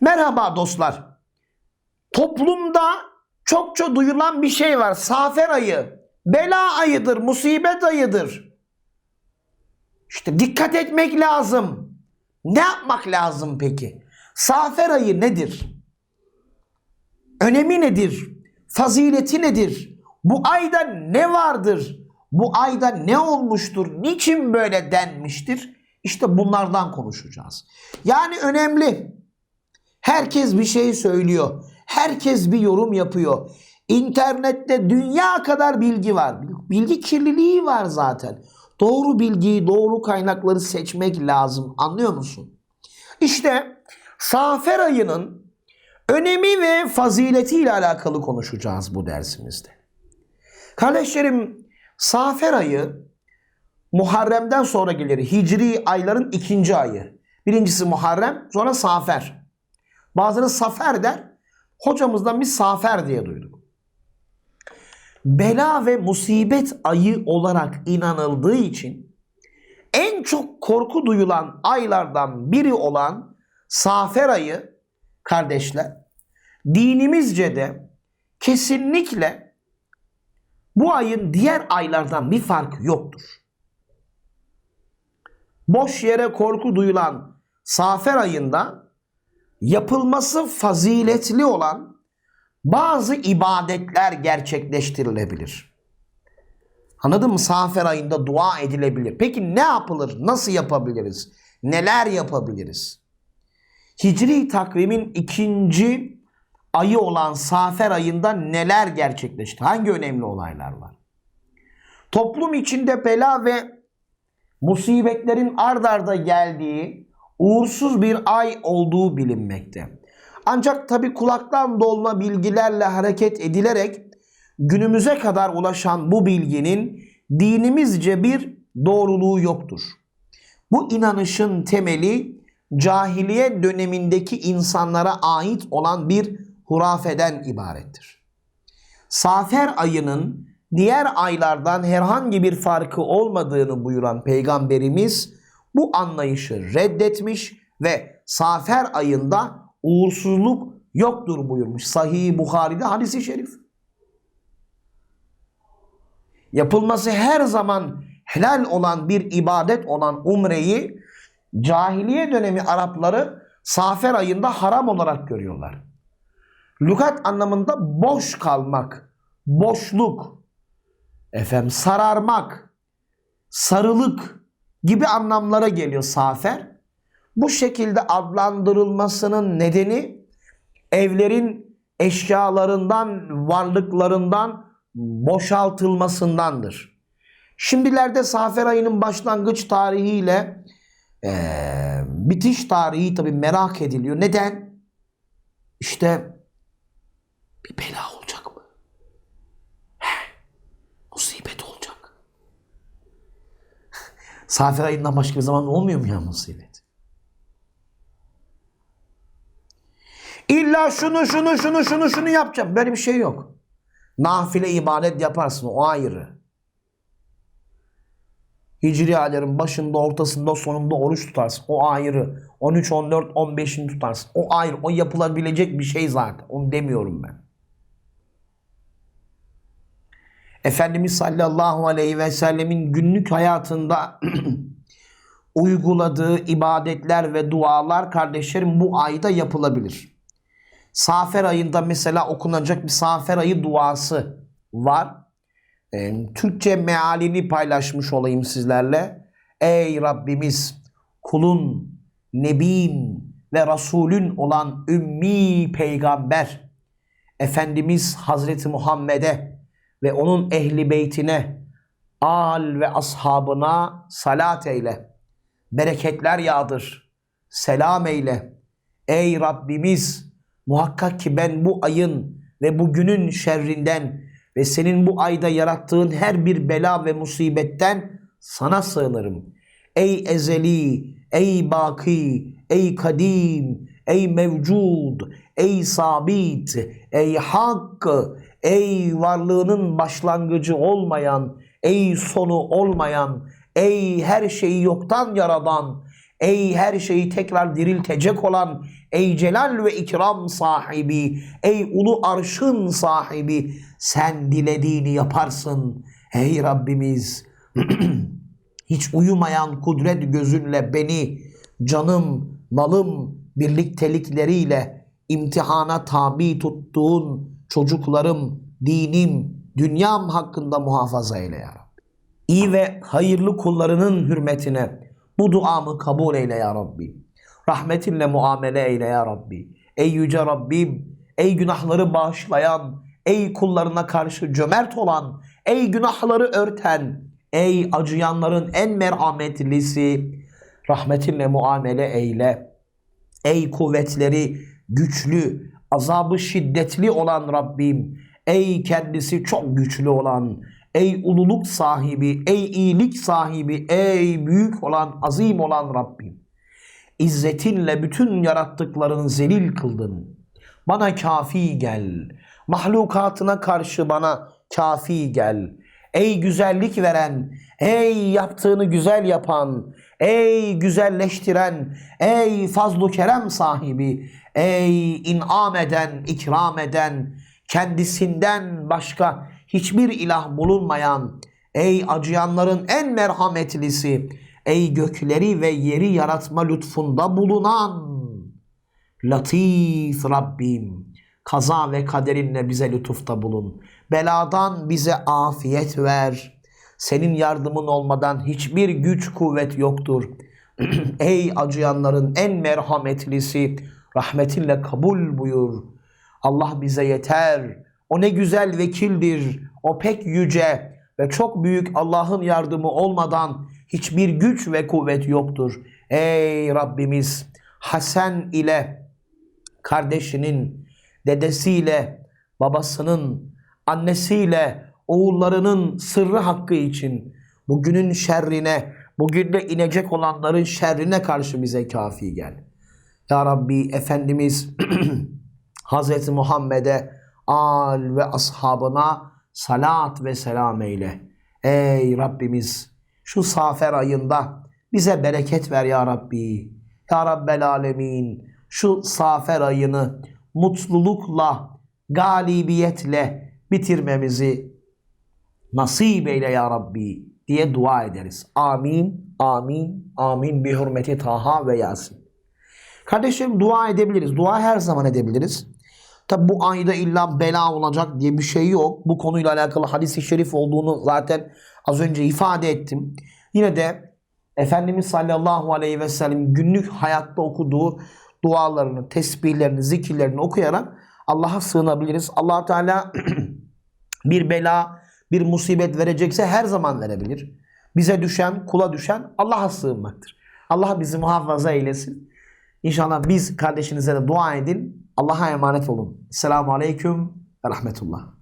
Merhaba dostlar. Toplumda çokça duyulan bir şey var. Safer ayı, bela ayıdır, musibet ayıdır. İşte dikkat etmek lazım. Ne yapmak lazım peki? Safer ayı nedir? Önemi nedir? Fazileti nedir? Bu ayda ne vardır? Bu ayda ne olmuştur? Niçin böyle denmiştir? İşte bunlardan konuşacağız. Yani önemli. Herkes bir şey söylüyor. Herkes bir yorum yapıyor. İnternette dünya kadar bilgi var. Bilgi kirliliği var zaten. Doğru bilgiyi, doğru kaynakları seçmek lazım. Anlıyor musun? İşte Safer ayının önemi ve faziletiyle alakalı konuşacağız bu dersimizde. Kardeşlerim, Safer ayı Muharrem'den sonra gelir. Hicri ayların ikinci ayı. Birincisi Muharrem, sonra Safer. Bazıları Safer der. Hocamızdan bir Safer diye duyduk. Bela ve musibet ayı olarak inanıldığı için en çok korku duyulan aylardan biri olan Safer ayı kardeşler dinimizce de kesinlikle bu ayın diğer aylardan bir farkı yoktur. Boş yere korku duyulan Safer ayında yapılması faziletli olan bazı ibadetler gerçekleştirilebilir. Anladın mı? Safer ayında dua edilebilir. Peki ne yapılır? Nasıl yapabiliriz? Neler yapabiliriz? Hicri takvimin ikinci ayı olan Safer ayında neler gerçekleşti? Hangi önemli olaylar var? Toplum içinde bela ve musibetlerin ard arda geldiği uğursuz bir ay olduğu bilinmekte. Ancak tabi kulaktan dolma bilgilerle hareket edilerek günümüze kadar ulaşan bu bilginin dinimizce bir doğruluğu yoktur. Bu inanışın temeli cahiliye dönemindeki insanlara ait olan bir hurafeden ibarettir. Safer ayının diğer aylardan herhangi bir farkı olmadığını buyuran peygamberimiz bu anlayışı reddetmiş ve Safer ayında uğursuzluk yoktur buyurmuş. Sahih Bukhari'de hadisi şerif. Yapılması her zaman helal olan bir ibadet olan umreyi cahiliye dönemi Arapları Safer ayında haram olarak görüyorlar. Lugat anlamında boş kalmak, boşluk, efendim sararmak, sarılık gibi anlamlara geliyor safer. Bu şekilde adlandırılmasının nedeni evlerin eşyalarından, varlıklarından boşaltılmasındandır. Şimdilerde safer ayının başlangıç tarihiyle eee, bitiş tarihi tabi merak ediliyor. Neden? İşte bir bela olacak mı? He, musibet olacak. Safer ayından başka bir zaman olmuyor mu ya musibet? İlla şunu şunu şunu şunu şunu yapacağım. Böyle bir şey yok. Nafile ibadet yaparsın o ayrı. Hicri ayların başında, ortasında, sonunda oruç tutarsın. O ayrı. 13, 14, 15'ini tutarsın. O ayrı. O yapılabilecek bir şey zaten. Onu demiyorum ben. Efendimiz sallallahu aleyhi ve sellemin günlük hayatında uyguladığı ibadetler ve dualar kardeşlerim bu ayda yapılabilir. Safer ayında mesela okunacak bir Safer ayı duası var. Ee, Türkçe mealini paylaşmış olayım sizlerle. Ey Rabbimiz kulun, nebin ve Resulün olan ümmi peygamber Efendimiz Hazreti Muhammed'e ve onun ehli beytine, al ve ashabına salat eyle. Bereketler yağdır. Selam eyle. Ey Rabbimiz muhakkak ki ben bu ayın ve bu günün şerrinden ve senin bu ayda yarattığın her bir bela ve musibetten sana sığınırım. Ey ezeli, ey baki, ey kadim, ey mevcud, ey sabit, ey hak, ey varlığının başlangıcı olmayan, ey sonu olmayan, ey her şeyi yoktan yaradan, Ey her şeyi tekrar diriltecek olan, ey celal ve ikram sahibi, ey ulu arşın sahibi, sen dilediğini yaparsın. Ey Rabbimiz, hiç uyumayan kudret gözünle beni, canım, malım, birliktelikleriyle imtihana tabi tuttuğun çocuklarım, dinim, dünyam hakkında muhafaza eyle ya Rabbi. İyi ve hayırlı kullarının hürmetine bu duamı kabul eyle ya Rabbi. Rahmetinle muamele eyle ya Rabbi. Ey yüce Rabbim, ey günahları bağışlayan, ey kullarına karşı cömert olan, ey günahları örten, ey acıyanların en merhametlisi, rahmetinle muamele eyle. Ey kuvvetleri güçlü, azabı şiddetli olan Rabbim, ey kendisi çok güçlü olan, ey ululuk sahibi, ey iyilik sahibi, ey büyük olan, azim olan Rabbim. İzzetinle bütün yarattıklarını zelil kıldın. Bana kafi gel. Mahlukatına karşı bana kafi gel. Ey güzellik veren, ey yaptığını güzel yapan, ey güzelleştiren, ey fazlu kerem sahibi, ey inam eden, ikram eden, kendisinden başka hiçbir ilah bulunmayan, ey acıyanların en merhametlisi, ey gökleri ve yeri yaratma lütfunda bulunan, Latif Rabbim, kaza ve kaderinle bize lütufta bulun. Beladan bize afiyet ver. Senin yardımın olmadan hiçbir güç kuvvet yoktur. Ey acıyanların en merhametlisi, rahmetinle kabul buyur. Allah bize yeter. O ne güzel vekildir. O pek yüce ve çok büyük Allah'ın yardımı olmadan hiçbir güç ve kuvvet yoktur. Ey Rabbimiz Hasan ile kardeşinin, dedesiyle, babasının, annesiyle, oğullarının sırrı hakkı için bugünün şerrine, bugün inecek olanların şerrine karşı bize kafi gel. Ya Rabbi Efendimiz Hz. Muhammed'e, al ve ashabına salat ve selam eyle. Ey Rabbimiz şu safer ayında bize bereket ver ya Rabbi. Ya Rabbel Alemin şu safer ayını mutlulukla, galibiyetle bitirmemizi nasip eyle ya Rabbi diye dua ederiz. Amin, amin, amin bi hürmeti Taha ve Yasin. Kardeşlerim dua edebiliriz. Dua her zaman edebiliriz. Tabi bu ayda illa bela olacak diye bir şey yok. Bu konuyla alakalı hadis-i şerif olduğunu zaten az önce ifade ettim. Yine de Efendimiz sallallahu aleyhi ve sellem günlük hayatta okuduğu dualarını, tesbihlerini, zikirlerini okuyarak Allah'a sığınabiliriz. allah Teala bir bela, bir musibet verecekse her zaman verebilir. Bize düşen, kula düşen Allah'a sığınmaktır. Allah bizi muhafaza eylesin. İnşallah biz kardeşinize de dua edin. Allah'a emanet olun. Selamun Aleyküm ve Rahmetullah.